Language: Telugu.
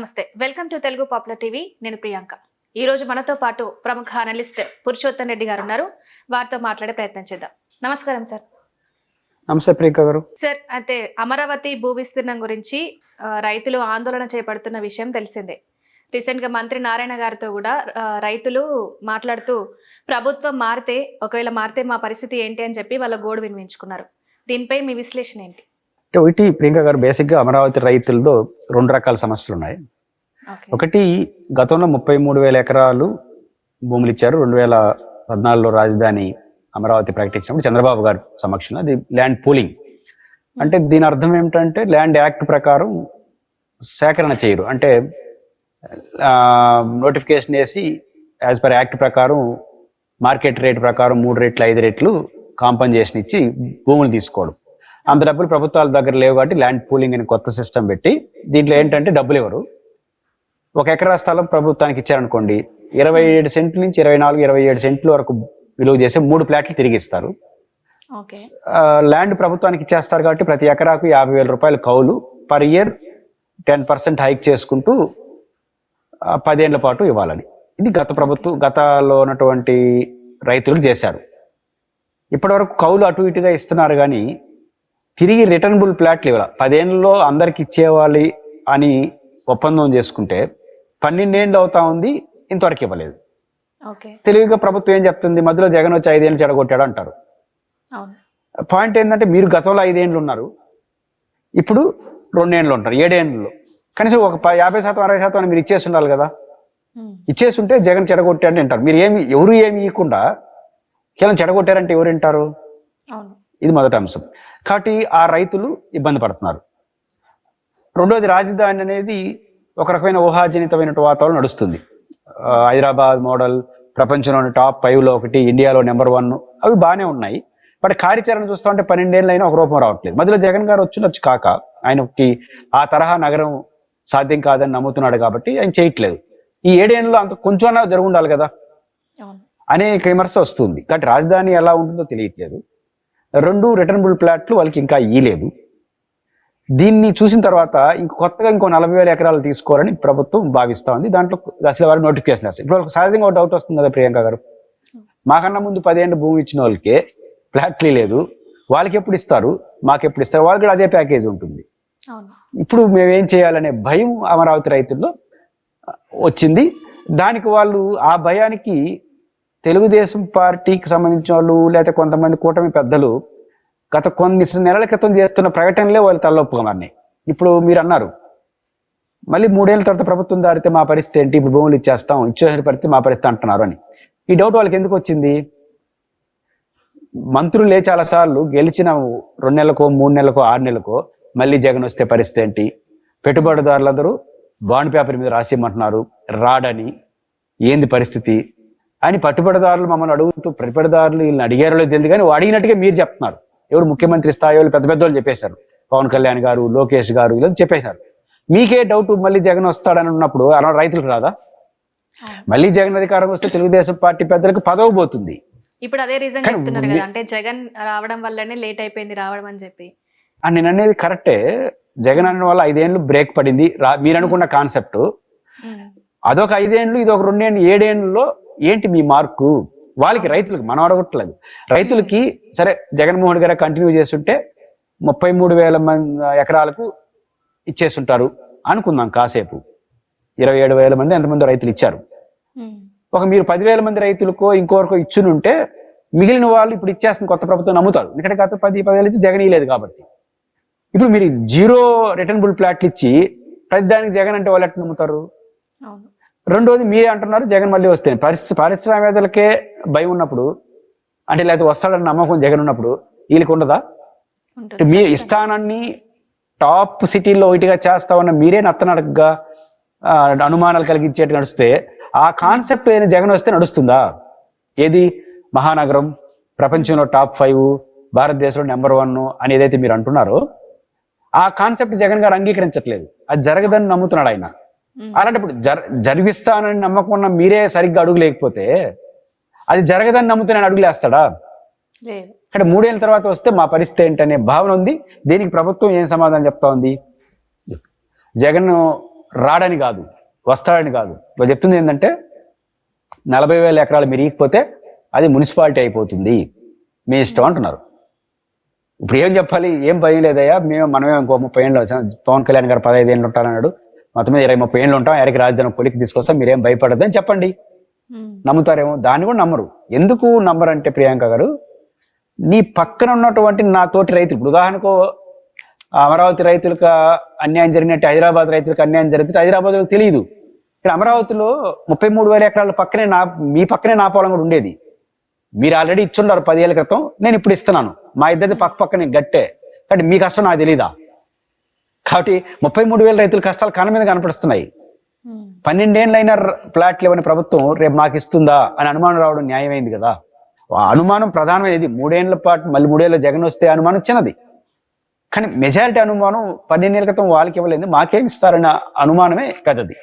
నమస్తే. Welcome to Telugu popular TV. నేను ప్రియాంక. ఈ రోజు మనతో పాటు ప్రముఖ అనలిస్ట్ పురుషోత్తం రెడ్డి గారు ఉన్నారు. వారితో మాట్లాడే ప్రయత్నం చేద్దాం. నమస్కారం సార్. నమస్తే ప్రియాంక గారు. సార్ అయితే అమరావతి భూ విస్తీర్ణం గురించి రైతులు ఆందోళన చేపడుతున్న విషయం తెలిసిందే. రీసెంట్గా మంత్రి నారాయణ గారితో కూడా రైతులు మాట్లాడుతూ ప్రభుత్వం మారితే ఒకవేళ మారితే మా పరిస్థితి ఏంటి? అని చెప్పి వాళ్ళ గోడు వినిపించుకున్నారు. దీనిపై మీ విశ్లేషణ ఏంటి? అంటే ఒకటి ప్రియాంక గారు బేసిక్గా అమరావతి రైతులతో రెండు రకాల సమస్యలు ఉన్నాయి ఒకటి గతంలో ముప్పై మూడు వేల ఎకరాలు భూములు ఇచ్చారు. రెండు వేల పద్నాలుగులో రాజధాని అమరావతి ప్రకటించినప్పుడు చంద్రబాబు గారి సమక్షంలో అది ల్యాండ్ పూలింగ్. అంటే దీని అర్థం ఏమిటంటే ల్యాండ్ యాక్ట్ ప్రకారం సేకరణ చేయరు. అంటే నోటిఫికేషన్ వేసి యాజ్ పర్ యాక్ట్ ప్రకారం మార్కెట్ రేట్ ప్రకారం మూడు రేట్లు ఐదు రేట్లు కాంపన్సేషన్ ఇచ్చి భూములు తీసుకోవడం. అంత డబ్బులు ప్రభుత్వాల దగ్గర లేవు కాబట్టి ల్యాండ్ పూలింగ్ అని కొత్త సిస్టమ్ పెట్టి దీంట్లో ఏంటంటే డబ్బులు ఇవ్వరు. ఒక ఎకరా స్థలం ప్రభుత్వానికి ఇచ్చారనుకోండి ఇరవై ఏడు సెంట్ల నుంచి ఇరవై నాలుగు ఇరవై ఏడు సెంట్ల వరకు విలువ చేసే మూడు ప్లాట్లు తిరిగి ఇస్తారు ల్యాండ్ ప్రభుత్వానికి ఇచ్చేస్తారు కాబట్టి ప్రతి ఎకరాకు యాభై వేల రూపాయల కౌలు per year ten percent hike చేసుకుంటూ పదేళ్ళ పాటు ఇవ్వాలని. ఇది గత ప్రభుత్వం గతంలో ఉన్నటువంటి రైతులకు చేశారు. ఇప్పటివరకు కౌలు అటు ఇటుగా ఇస్తున్నారు కానీ తిరిగి రిటర్నబుల్ ప్లాట్లు ఇవ్వాలి. పదేళ్ళలో అందరికి ఇచ్చేవాలి అని ఒప్పందం చేసుకుంటే పన్నెండేళ్ళు అవుతా ఉంది ఇంతవరకు ఇవ్వలేదు. తెలివిగా ప్రభుత్వం ఏం చెప్తుంది? మధ్యలో జగన్ వచ్చి ఐదేళ్ళు చెడగొట్టాడు అంటారు. పాయింట్ ఏంటంటే మీరు గతంలో ఐదేండ్లు ఉన్నారు. ఇప్పుడు రెండేండ్లు ఉంటారు ఏడేండ్లు. కనీసం ఒక యాభై శాతం అరవై శాతం అని మీరు ఇచ్చేసి ఉండాలి కదా. ఇచ్చేసి ఉంటే జగన్ చెడగొట్టాడు అంటారు. మీరు ఏమి ఎవరు ఏమి ఇవ్వకుండా కేవలం చెడగొట్టారంటే ఎవరు వింటారు? ఇది మొదటి అంశం. కాబట్టి ఆ రైతులు ఇబ్బంది పడుతున్నారు. రెండోది రాజధాని అనేది ఒక రకమైన ఊహాజనితమైన వాతావరణం నడుస్తుంది. హైదరాబాద్ మోడల్ ప్రపంచంలోని టాప్ ఫైవ్లో ఒకటి ఇండియాలో నెంబర్ వన్. అవి బాగానే ఉన్నాయి. బట్ కార్యాచరణ చూస్తా ఉంటే పన్నెండేళ్ళు అయినా ఒక రూపం రావట్లేదు. మధ్యలో జగన్ గారు వచ్చినొచ్చు కాక ఆయనకి ఆ తరహా నగరం సాధ్యం కాదని నమ్ముతున్నాడు కాబట్టి ఆయన చేయట్లేదు. ఈ ఏడేళ్ళలో అంత కొంచెం జరుగు ఉండాలి కదా. అనేక విమర్శ వస్తుంది. కాబట్టి రాజధాని ఎలా ఉంటుందో తెలియట్లేదు. రెండు రిటర్నబుల్ ప్లాట్లు వాళ్ళకి ఇంకా ఇయ్యలేదు దీన్ని చూసిన తర్వాత ఇంక కొత్తగా ఇంకో నలభై వేల ఎకరాలు తీసుకోవాలని ప్రభుత్వం భావిస్తా ఉంది. దాంట్లో అసలు వారు నోటిఫికేషన్ వేస్తారు ఇప్పుడు వాళ్ళకి సహజంగా ఒక డౌట్ వస్తుంది కదా ప్రియాంక గారు. మాకన్నా ముందు పదేళ్ళు భూమి ఇచ్చిన వాళ్ళకే ప్లాట్లు లేదు. వాళ్ళకి ఎప్పుడు ఇస్తారు? మాకు ఎప్పుడు ఇస్తారు? వాళ్ళకి కూడా అదే ప్యాకేజ్ ఉంటుంది. ఇప్పుడు మేమేం చేయాలనే భయం అమరావతి రైతుల్లో వచ్చింది. దానికి వాళ్ళు ఆ భయానికి తెలుగుదేశం పార్టీకి సంబంధించిన వాళ్ళు లేకపోతే కొంతమంది కూటమి పెద్దలు గత కొన్ని నెలల క్రితం చేస్తున్న ప్రకటనలే వాళ్ళు తల్లొప్పుకున్నారని ఇప్పుడు మీరు అన్నారు. మళ్ళీ మూడేళ్ళ తర్వాత ప్రభుత్వం దారితే మా పరిస్థితి ఏంటి? ఇప్పుడు భూములు ఇచ్చేస్తాం ఇచ్చేసిన పరిస్థితి మా పరిస్థితి అంటున్నారు అని. ఈ డౌట్ వాళ్ళకి ఎందుకు వచ్చింది? మంత్రులే చాలా సార్లు గెలిచిన రెండు నెలలకో మూడు నెలలకో ఆరు నెలలకో మళ్ళీ జగన్ వస్తే పరిస్థితి ఏంటి? పెట్టుబడిదారులందరూ బాండ్ పేపర్ మీద రాసిమ్మంటున్నారు రాడని. ఏంది పరిస్థితి? అని పట్టుబడిదారులు మమ్మల్ని అడుగుతూ పెట్టుబడిదారులు వీళ్ళని అడిగారో లేదో తెలియదు కానీ అడిగినట్టుగా మీరు చెప్తున్నారు. ఎవరు ముఖ్యమంత్రి స్థాయి వాళ్ళు పెద్ద పెద్ద వాళ్ళు చెప్పేశారు. పవన్ కళ్యాణ్ గారు లోకేష్ గారు ఇలా చెప్పేశారు. మీకే డౌట్ మళ్ళీ జగన్ వస్తాడని ఉన్నప్పుడు అలా రైతులకు రాదా. మళ్ళీ జగన్ అధికారం వస్తే తెలుగుదేశం పార్టీ పెద్దలకు పదవి పోతుంది. ఇప్పుడు అదే రీజన్ చెప్తున్నారు కదా అంటే జగన్ రావడం వల్లనే లేట్ అయిపోయింది రావడం అని చెప్పి. నేను అనేది కరెక్టే జగన్ అన్న వల్ల ఐదేళ్ళు బ్రేక్ పడింది. మీరు అనుకున్న కాన్సెప్ట్. అదొక ఐదేండ్లు ఇది ఒక రెండేళ్ళు ఏడేండ్లలో ఏంటి మీ మార్కు? వాళ్ళకి రైతులకు మనం అడగట్లేదు. రైతులకి సరే జగన్మోహన్ గారు కంటిన్యూ చేస్తుంటే ముప్పై మూడు వేల మంది ఎకరాలకు ఇచ్చేస్తుంటారు అనుకుందాం కాసేపు. ఇరవై ఏడు వేల మంది ఎంతమంది రైతులు ఇచ్చారు. ఒక మీరు పదివేల మంది రైతులకో ఇంకోరికో ఇచ్చునుంటే మిగిలిన వాళ్ళు ఇప్పుడు ఇచ్చేస్తున్న కొత్త ప్రభుత్వం నమ్ముతారు. ఎందుకంటే గత పది పదేళ్ళు ఇచ్చి జగన్ ఇవ్వలేదు కాబట్టి. ఇప్పుడు మీరు జీరో రిటర్నబుల్ ప్లాట్లు ఇచ్చి ప్రతి దానికి జగన్ అంటే వాళ్ళు ఎట్లా నమ్ముతారు? రెండోది మీరే అంటున్నారు జగన్ మళ్ళీ వస్తే పరిశ్ర పారిశ్రామికవేత్తలకే భయం ఉన్నప్పుడు అంటే లేకపోతే వస్తాడని నమ్మకం జగన్ ఉన్నప్పుడు వీళ్ళకి ఉండదా? మీ ఇస్తానాన్ని టాప్ సిటీల్లో ఒకటిగా చేస్తా ఉన్న మీరే నత్తనడకగా అనుమానాలు కలిగించేట్టు నడిస్తే ఆ కాన్సెప్ట్ ఏదైనా జగన్ వస్తే నడుస్తుందా? ఏది? మహానగరం ప్రపంచంలో టాప్ ఫైవ్ భారతదేశంలో నెంబర్ వన్ అని ఏదైతే మీరు అంటున్నారో ఆ కాన్సెప్ట్ జగన్ గారు అంగీకరించట్లేదు. అది జరగదని నమ్ముతున్నాడు ఆయన. అలాంటప్పుడు జర జరిగిస్తానని నమ్మకం ఉన్న మీరే సరిగ్గా అడుగు లేకపోతే అది జరగదని నమ్ముతూ నేను అడుగులు వేస్తాడా లేదు. ఇక్కడ మూడేళ్ళ తర్వాత వస్తే మా పరిస్థితి ఏంటనే భావన ఉంది. దీనికి ప్రభుత్వం ఏం సమాధానం చెప్తా ఉంది? జగన్ రాడని కాదు వస్తాడని కాదు. వాళ్ళు చెప్తుంది ఏంటంటే నలభై వేల ఎకరాలు మీరు ఈకపోతే అది మున్సిపాలిటీ అయిపోతుంది. మీ ఇష్టం అంటున్నారు. ఇప్పుడు ఏం చెప్పాలి? ఏం భయం లేదయ్యా? మేము మనమే ఇంకో ముప్పై ఏళ్ళు వచ్చాం. పవన్ కళ్యాణ్ గారు పదహైదు ఏళ్ళు ఉంటానన్నాడు. మొత్తం మీద ఇరవై ముప్పై ఏళ్ళు ఉంటాం ఎరకి రాజధాని పొలికి తీసుకొస్తాం మీరేం భయపడద్దని చెప్పండి. నమ్ముతారేమో? దాన్ని కూడా నమ్మరు. ఎందుకు నమ్మరు అంటే ప్రియాంక గారు నీ పక్కన ఉన్నటువంటి నా తోటి రైతులు ఇప్పుడు ఉదాహరణకు అమరావతి రైతులకు అన్యాయం జరిగినట్టు హైదరాబాద్ రైతులకు అన్యాయం జరిగితే హైదరాబాద్ తెలియదు. ఇక్కడ అమరావతిలో ముప్పై మూడు వేల ఎకరాల పక్కనే నా మీ పక్కనే నా పొలం కూడా ఉండేది. మీరు ఆల్రెడీ ఇచ్చున్నారు పదేళ్ళ క్రితం నేను ఇప్పుడు ఇస్తున్నాను. మా ఇద్దరిది పక్క పక్కనే గట్టే. కాబట్టి మీ కష్టం నాకు తెలీదా? కాబట్టి ముప్పై మూడు వేల రైతుల కష్టాలు కళ్ళ మీద కనపడుస్తున్నాయి. ఉమ్, పన్నెండేళ్ళైన ప్లాట్లు ఇవ్వని ప్రభుత్వం రేపు మాకు ఇస్తుందా అని అనుమానం రావడం న్యాయమైంది కదా. అనుమానం ప్రధానమైనది. మూడేళ్ళ పాటు మళ్ళీ మూడేళ్ళ జగన్ వస్తే అనుమానం చిన్నది కానీ మెజారిటీ అనుమానం పన్నెండేళ్ళ క్రితం వాళ్ళకి ఇవ్వలేదు. మాకేం ఇస్తారన్న అనుమానమే పెద్దది.